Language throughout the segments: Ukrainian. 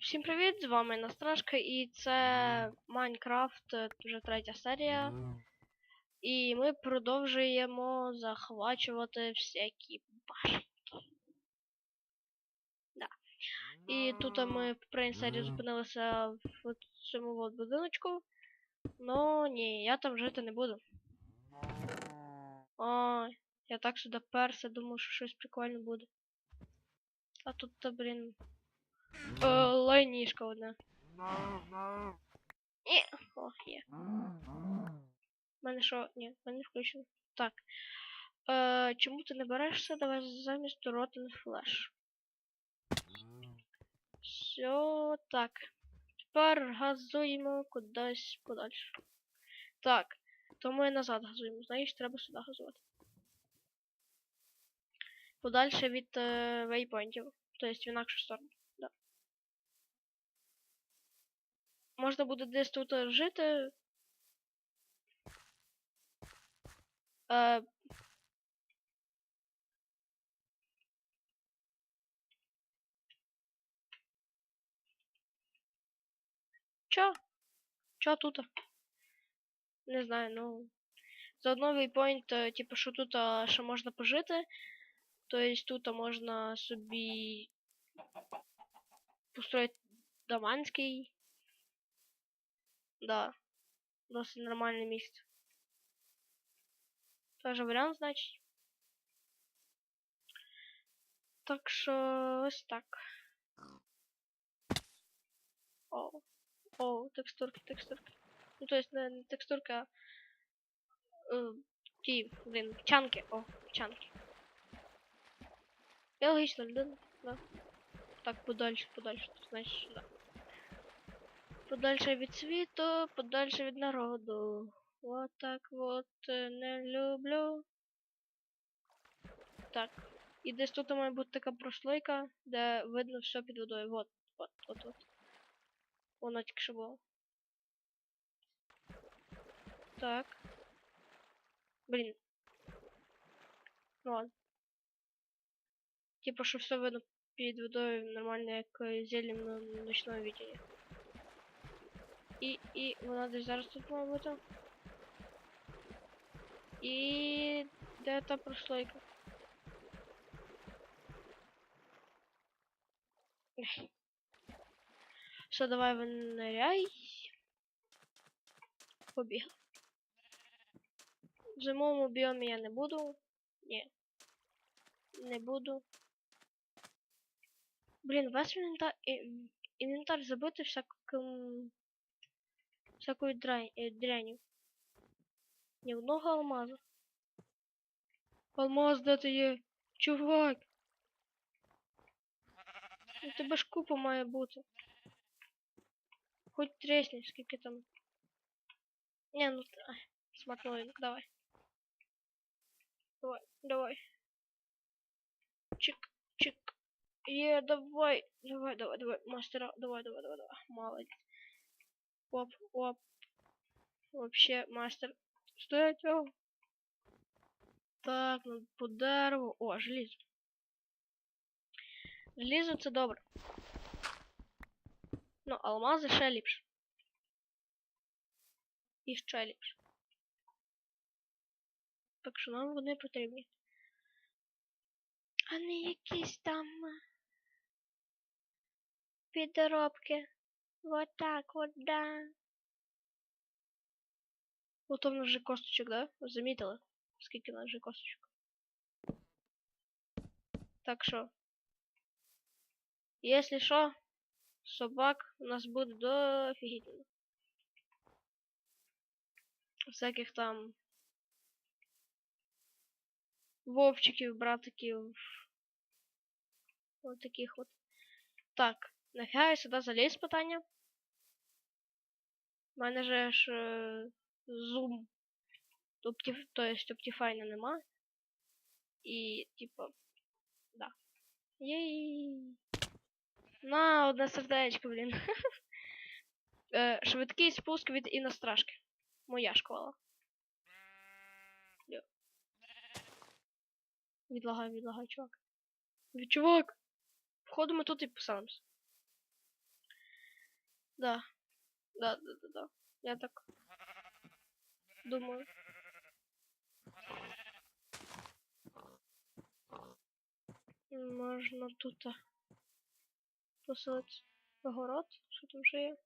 Всім привіт! З вами Настрашка і це Майнкрафт, е, вже третя серія. І ми продовжуємо захвачувати всякі башенки. Да. І тут ми в серії зупинилися в цьому от будиночку. Ну ні, я там жити не буду. О, я так сюди перся, думав, що щось прикольне буде. А тут, та, блін, е, лайнішка одна. Ні, о, є. У мене що? Ні, в мене не включено. Так. Е, чому ти не берешся? Давай замість Rotten Flash. Все, так. Тепер газуємо кудись подальше. Так. То ми назад газуємо. Знаєш, треба сюди газувати. Подальше від е, вейпойнтів. Тобто в інакшу сторону. Да. Можна буде десь тут жити. Е, Чо? Чо тут? Не знаю, ну. Заодно вейпойнт, е, типу, що тут ще можна пожити. Тобто тут можна собі построїти Даманський. Да. Досить нормальне місце. Тоже варіант, значить. Так що ось так. О. О, текстурки, текстурки. Ну, то есть не, не текстурки, а е, блин, чанки. О, чанки. Я логічно, людина, да. Так, подальше, подальше, то значить, да. Подальше від світу, подальше від народу. Вот так вот е, не люблю. Так. І десь тут має бути така прослойка, де видно все під водою. Вот, вот, вот, вот. Воно тільки що було. Так. Блін. Ну ладно. Типа, що все видно під водою нормально, як е, зелень на ночному виденні. І, і вона десь зараз тут має бути. І де та прослойка? Ех. Все, давай виныряй. Побіг. В зимовому біомі я не буду. Ні. Не буду. Блін, весь інвентар, інвентар забитий всяким... всякою дрань, е, дрянью. Ні одного алмазу. Алмаз, де ти є? Чувак! У тебе ж купа бути. Хоть тресни, скільки там. Не, ну ну давай. Давай, давай. Чик, чик. Е, давай, давай, давай, давай, мастера, давай, давай, давай, давай. Молодец. Оп, оп. Вообще, мастер. Стоять, о. Так, ну по дереву. О, желізо. Желізо це добре. Ну, алмази ще ліпше. І ще ліпше. Так що нам вони потрібні. А не якісь там е, підробки. Вот так вот, да. Вот у нас же косточек, да? Замітили? Скільки у нас же косточок. Так що. Если що, собак у нас буде дофігітельно. Всяких там вовчиків, братиків. Вот таких от. Так, Я сюди заліз питання? У мене же ж е, зум. То есть Optifine нема. І, типа, да. Єй. На, одне сердечко, блін. е, швидкий спуск від іностражки. Моя школа. Йо. Відлагай, відлагай, чувак. Ви, чувак! Входимо тут і писаємось. Да. Да, да, да, да. Я так думаю. Можна тут а, поселити огород. Що там ще є?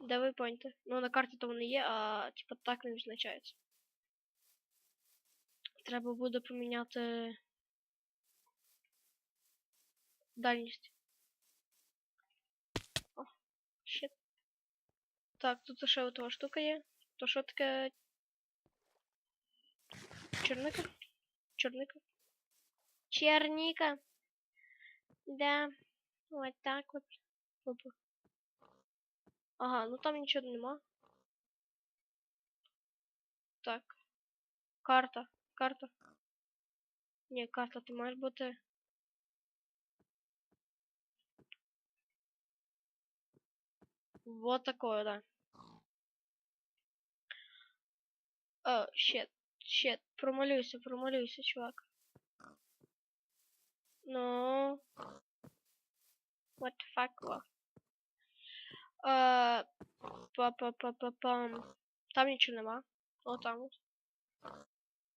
Де ви поняте? Ну на карті то вони є, а типа так не відзначається. Треба буде поміняти дальність. О, щит. Так, тут ще отова штука є. То що таке? Черника? Черника? Черника. Да. Вот так вот. Опа. Ага, ну там нічого нема. Так. Карта. Карта. Ні, карта ти маєш бути. Вот такое, да. О, щет, щет. Промалюйся, промалюйся, чувак. Ну. What the fuck, what? Е, Па-па-па-па-пам. Там нічого нема. О, там от.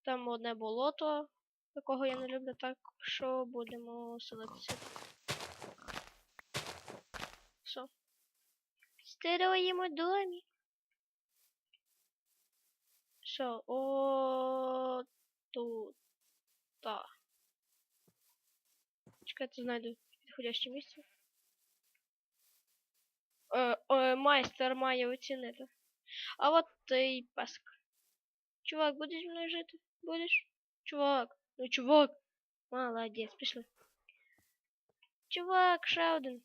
Там одне болото, якого я не люблю, так що будемо селитися. Строїмо домик. Все, о тут. Та. Чекайте, знайду підходяще місце. Е, е, майстер має оцінити. А от ти песик. Чувак, будеш зі мною жити? Будеш? Чувак, ну чувак. Молодець, пішли. Чувак, ще один.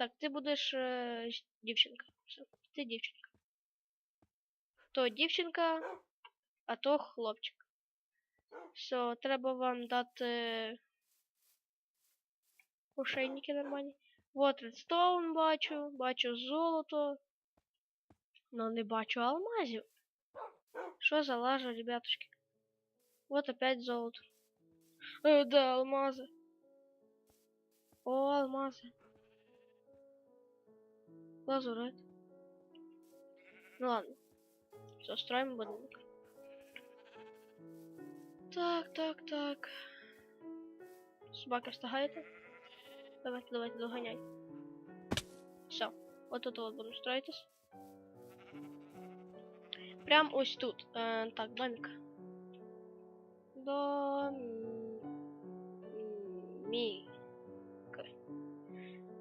Так, ти будеш е, ж- дівчинка. Все, ти дівчинка. То дівчинка, а то хлопчик. Все, треба вам дати ошейники нормальні. Вот редстоун бачу, бачу золото. Но не бачу алмазів. Що за лажа, ребятушки? Вот опять золото. Э, да, алмазы. О, алмазы. Лазурит. Ну ладно. Все, строим будинок. Так, так, так. Собаки встигаєте? Давайте, давайте, доганяй. Все. Вот тут вот будемо строїтись. Прям ось тут. Е, так, домик. Домик.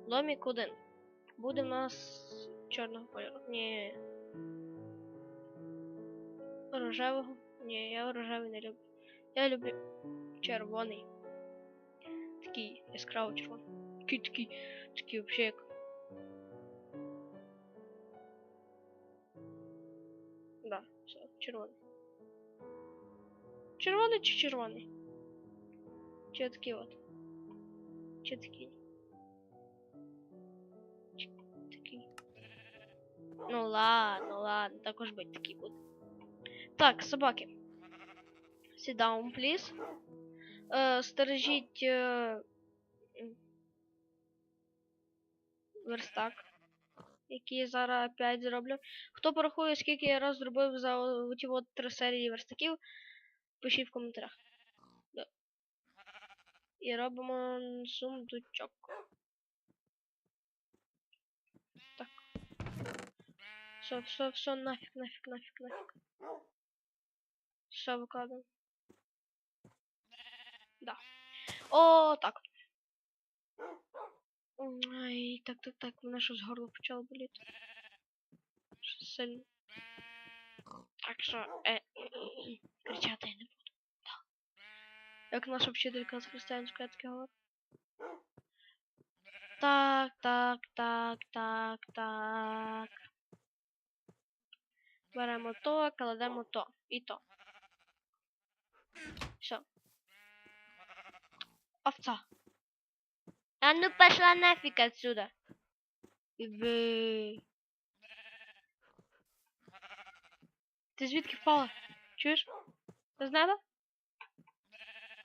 Домик один. Буде в нас чорного кольору. Ні. Рожевого. Ні, я рожевий не люблю. Я люблю червоний. Такий яскраво червоний. Такий такий. Такий вообще як. Да, все, червоний. Червоний чи червоний? Чи такий от? Чи такий? Ну ладно, ладно, також бить такий буде. Так, собаки. Sit down, please. Е, стережіть е, верстак, який зараз опять зроблю. Хто порахує, скільки я раз зробив за о- ті от три серії верстаків, пишіть в коментарях. Да. І робимо сундучок. Все, все, все, нафіг, нафіг, нафіг, нафіг. Все викладаємо. Да. О, так. Ай, так, так, так, мене щось горло почало. Щось сильно. Так що, е, кричати я не буду. Да. Як наша вчителька з християнської таке говорю. Так, так, так, так, так. Беремо то, кладемо то. І то. Все. Овца. А ну пошла нафиг отсюда. Ви. Ти звідки впала? Чуєш? З неба?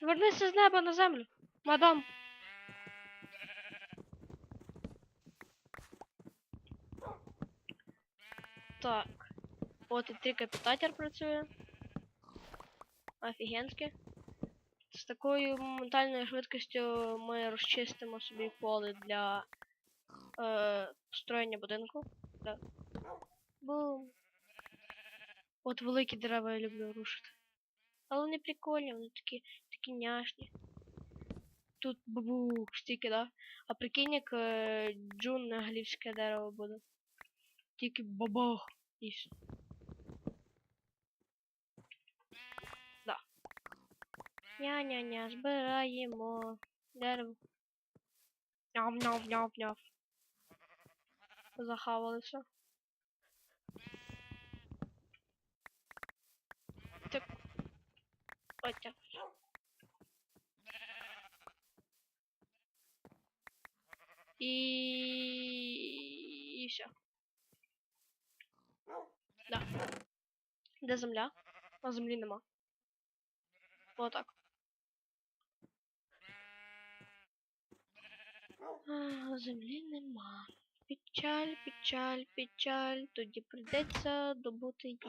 Вернися з неба на землю. Мадам. Так. От і трикапітатор працює. Офігенськи. З такою моментальною швидкістю ми розчистимо собі поле для е, строєння будинку. Да. Бум. От великі дерева я люблю рушити. Але вони прикольні, вони такі, такі няшні. Тут бабух стільки, да? А прикинь, як е, джун на глівське дерево буде. Тільки бабах. І Ня-ня-ня, збираємо дерево. Няв-няв-няв-няв. Захавалися. Так. Так. І... І все. Да. Де земля? А землі нема. Отак. А, землі нема. Печаль, печаль, печаль. Тоді прийдеться добути її.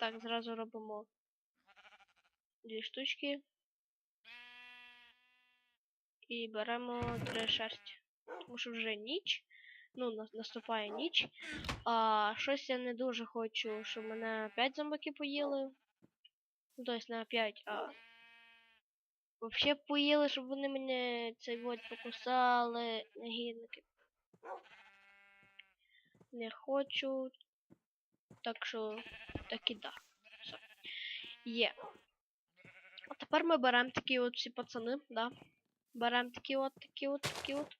Так, зразу робимо дві штучки. І беремо три шерсті. Тому що вже ніч. Ну, на- наступає ніч. А щось я не дуже хочу, щоб мене опять зомбаки поїли. Ну, тобто не опять, а. Вообще поїли, щоб вони мене цей вот покусали. Негідники. Не хочу. Так що так і да. Все. Є. А тепер ми беремо такі от всі пацани, да. Беремо такі от, такі от, такі от.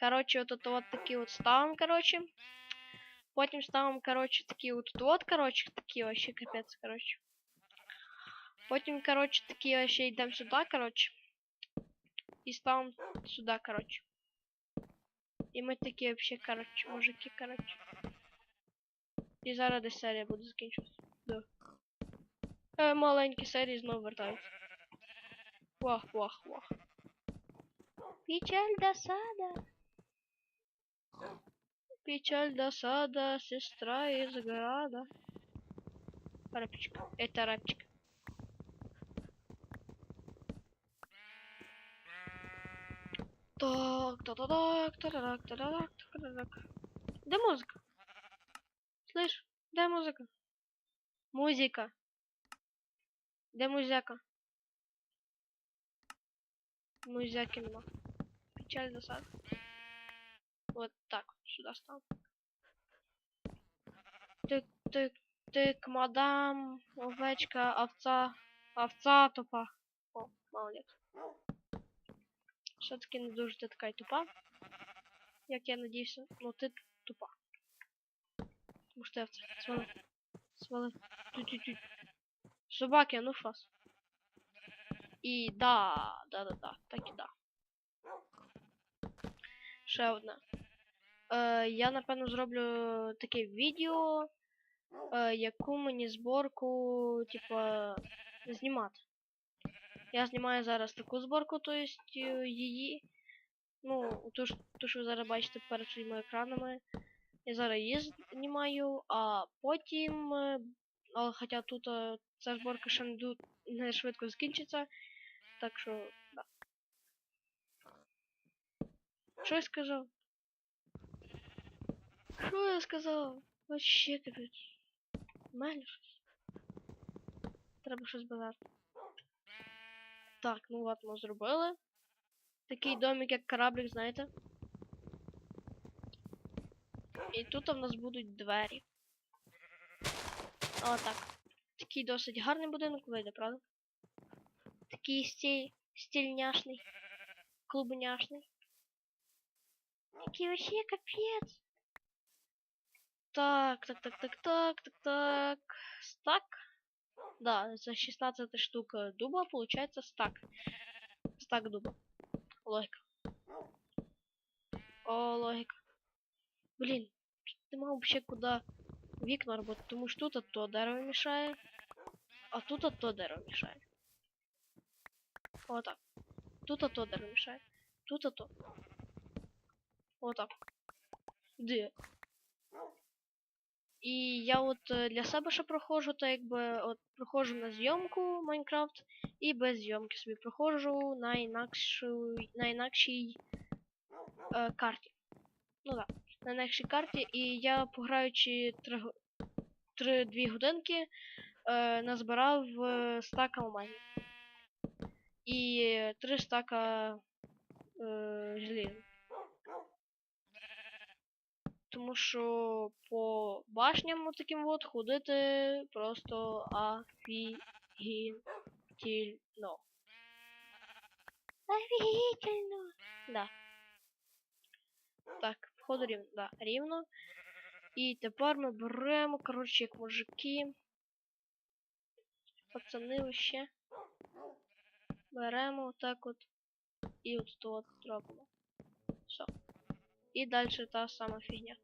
Короче, от это вот такі от ставимо, короче. Потім ставимо, короче, такі от от, короче, такі вообще капець, короче. Потім, короче, такі вообще йдемо сюди, короче. І ставимо сюди, короче. І ми такі вообще, короче, мужики, короче. І зараз десь серія буде закінчуватися. Да. Е, маленькі серії знову вертаються. Вах, вах, вах. Печаль досада. Печаль досада, сестра из града. Рапчик. Это рапчик. Так, та та так, та та так, та та так, та та так. Де музика? Слышь, де музика? Музика. Де музяка? Музяки нема. Печаль досада. Вот так, сюда стал. Тык, тык, тык, мадам, овечка, овца, овца тупа. О, молодець. Все-таки не дуже ти така й тупа. Як я надіюся, ну ти тупа. Тому що я овця. Свали. Свали. Тю-тю-тю. Собаки, ну фас. І да, да, да, да, так і да. Ще одне. Е, я напевно зроблю таке відео, е, яку мені зборку, типа, знімати. Я знімаю зараз таку зборку, то есть е, її. Ну, ту, ту, що ви зараз бачите перед своїми екранами. Я зараз її знімаю, а потім. Але хоча тут е, ця зборка ще не, швидко закінчиться. Так що, да. Що я сказав? Що я сказав? Вообще капець. Мене щось. Треба щось базати. Так, ну от ми зробили. Такий домик, як кораблик, знаєте. І тут у нас будуть двері. Отак. Такий досить гарний будинок вийде, правда? Такий стіль, стільняшний. Клубняшний. Такий вообще капець. Так, так, так, так, так, так, так. Стак. Да, за 16 штук дуба получается стак. Стак дуба. Логика. О, логика. Блин, тут нема вообще куда вікна робити, тому що тут то дерево мішає, а тут то дерево мішає. Отак. Тут то дерево мішає. Тут то. Отак. Де? І я от е, для себе ще проходжу, так якби от проходжу на зйомку Майнкрафт і без зйомки собі проходжу на інакшу, на інакшій е, карті. Ну так, на інакшій карті, і я пограючи 3, 3 2 годинки е, назбирав стака алмазів. І 3 стака е, желіза. Тому що по башням таким от ходити просто офігітельно. Офігітельно. Да. Так, входу рівно. Да, рівно. І тепер ми беремо, коротше, як мужики. Пацани вообще. Беремо отак от. І от тут от робимо. Все. І далі та сама фігня.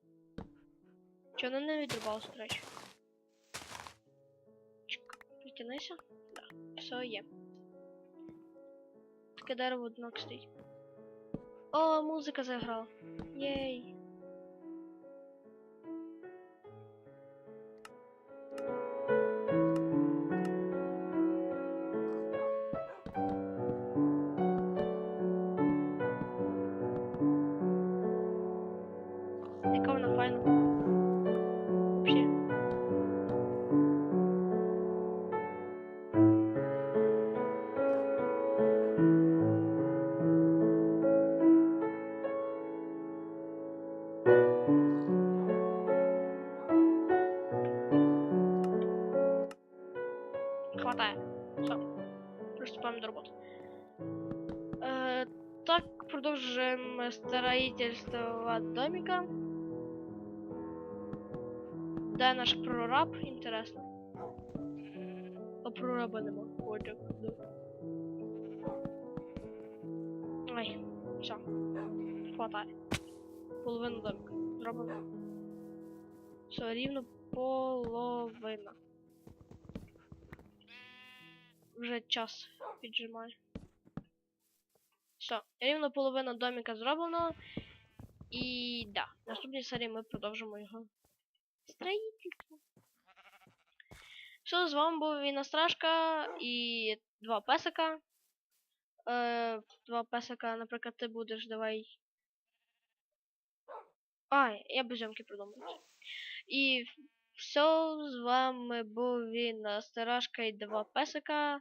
Чо вона не відрубалась, до речі? Притянися. Да, все є. Таке дерево однок стоїть. О, музика заграла. Єй. Роботи. Е, так, продовжуємо строительство домика. Де наш прораб? Інтересно. А прораба нема. Отже, да. Ай, все. Хватає. Половину домика. Зробимо. Все, рівно половина. Вже час піджимає. Все, рівно половина домика зроблено. І да, в наступній серії ми продовжимо його строїтельство. Все, з вами був Вінастрашка і два песика. Е, два песика, наприклад, ти будеш, давай. Ай, я без зйомки придумав. І все, з вами був Вінастрашка і два песика.